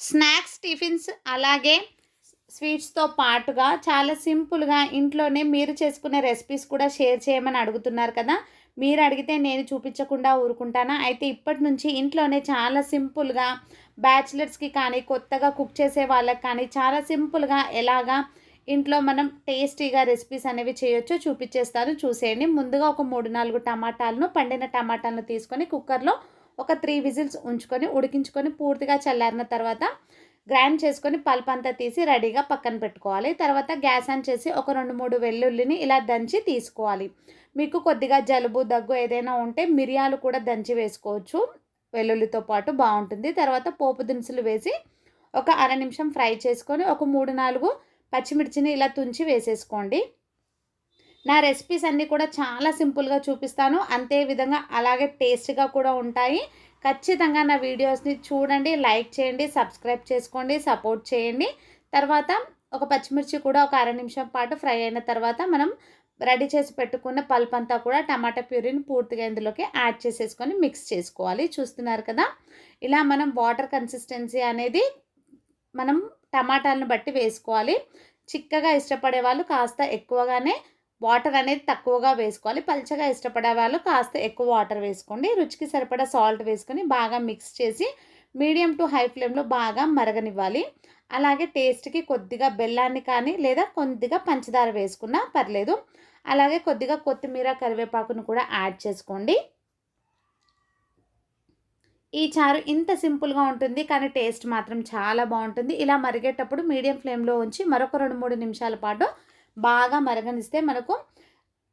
Snacks tiffins అలాగే స్వీట్స్తో పాటుగా చాలా సింపుల్గా ఇంట్లోనే మీరు చేసుకునే రెసిపీస్ కూడా షేర్ చేయమని అడుగుతున్నారు కదా. మీరు అడిగితే నేను చూపించకుండా ఊరుకుంటానా? అయితే ఇప్పటి నుంచి ఇంట్లోనే చాలా సింపుల్గా బ్యాచిలర్స్కి కానీ కొత్తగా కుక్ చేసే వాళ్ళకి కానీ చాలా సింపుల్గా ఎలాగా ఇంట్లో మనం టేస్టీగా రెసిపీస్ అనేవి చేయొచ్చో చూపించేస్తాను. చూసేయండి. ముందుగా ఒక మూడు నాలుగు టమాటాలను పండిన టమాటాలను తీసుకొని కుక్కర్లో ఒక త్రీ విజిల్స్ ఉంచుకొని ఉడికించుకొని పూర్తిగా చల్లారిన తర్వాత గ్రైండ్ చేసుకొని పల్ప్ అంతా తీసి రెడీగా పక్కన పెట్టుకోవాలి. తర్వాత గ్యాస్ ఆన్ చేసి ఒక రెండు మూడు వెల్లుల్లిని ఇలా దంచి తీసుకోవాలి. మీకు కొద్దిగా జలుబు దగ్గు ఏదైనా ఉంటే మిరియాలు కూడా దంచి వేసుకోవచ్చు. వెల్లుల్లితో పాటు బాగుంటుంది. తర్వాత పోపు దినుసులు వేసి ఒక అర నిమిషం ఫ్రై చేసుకొని ఒక మూడు నాలుగు పచ్చిమిర్చిని ఇలా తుంచి వేసేసుకోండి. నా రెసిపీస్ అన్నీ కూడా చాలా సింపుల్గా చూపిస్తాను. అంతే విధంగా అలాగే టేస్ట్గా కూడా ఉంటాయి. ఖచ్చితంగా నా వీడియోస్ని చూడండి లైక్ చేయండి సబ్స్క్రైబ్ చేసుకోండి సపోర్ట్ చేయండి. తర్వాత ఒక పచ్చిమిర్చి కూడా ఒక అర నిమిషం పాటు ఫ్రై అయిన తర్వాత మనం రెడీ చేసి పెట్టుకున్న పల్ప్ అంతా కూడా టమాటా ప్యూరీని పూర్తిగా ఇందులోకి యాడ్ చేసేసుకొని మిక్స్ చేసుకోవాలి. చూస్తున్నారు కదా? ఇలా మనం వాటర్ కన్సిస్టెన్సీ అనేది మనం టమాటాలను బట్టి వేసుకోవాలి. చిక్కగా ఇష్టపడే వాళ్ళు కాస్త ఎక్కువగానే వాటర్ అనేది తక్కువగా వేసుకోవాలి. పల్చగా ఇష్టపడే వాళ్ళు కాస్త ఎక్కువ వాటర్ వేసుకోండి. రుచికి సరిపడా సాల్ట్ వేసుకొని బాగా మిక్స్ చేసి మీడియం టు హై ఫ్లేమ్లో బాగా మరగనివ్వాలి. అలాగే టేస్ట్కి కొద్దిగా బెల్లాన్ని కానీ లేదా కొద్దిగా పంచదార వేసుకున్నా పర్లేదు. అలాగే కొద్దిగా కొత్తిమీర కరివేపాకును కూడా యాడ్ చేసుకోండి. ఈ చారు ఇంత సింపుల్గా ఉంటుంది కానీ టేస్ట్ మాత్రం చాలా బాగుంటుంది. ఇలా మరిగేటప్పుడు మీడియం ఫ్లేమ్లో ఉంచి మరొక రెండు మూడు నిమిషాల పాటు బాగా మరగనిస్తే మనకు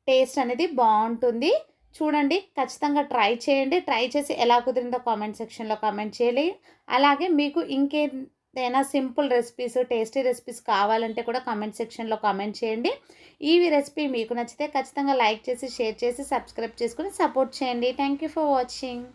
టేస్ట్ అనేది బాగుంటుంది. చూడండి ఖచ్చితంగా ట్రై చేయండి. ట్రై చేసి ఎలా కుదిరిందో కామెంట్ సెక్షన్లో కామెంట్ చేయాలి అలాగే మీకు ఇంకేదైనా సింపుల్ రెసిపీస్ టేస్టీ రెసిపీస్ కావాలంటే కూడా కామెంట్ సెక్షన్లో కామెంట్ చేయండి. ఈ రెసిపీ మీకు నచ్చితే ఖచ్చితంగా లైక్ చేసి షేర్ చేసి సబ్స్క్రైబ్ చేసుకుని సపోర్ట్ చేయండి. Thank you for watching.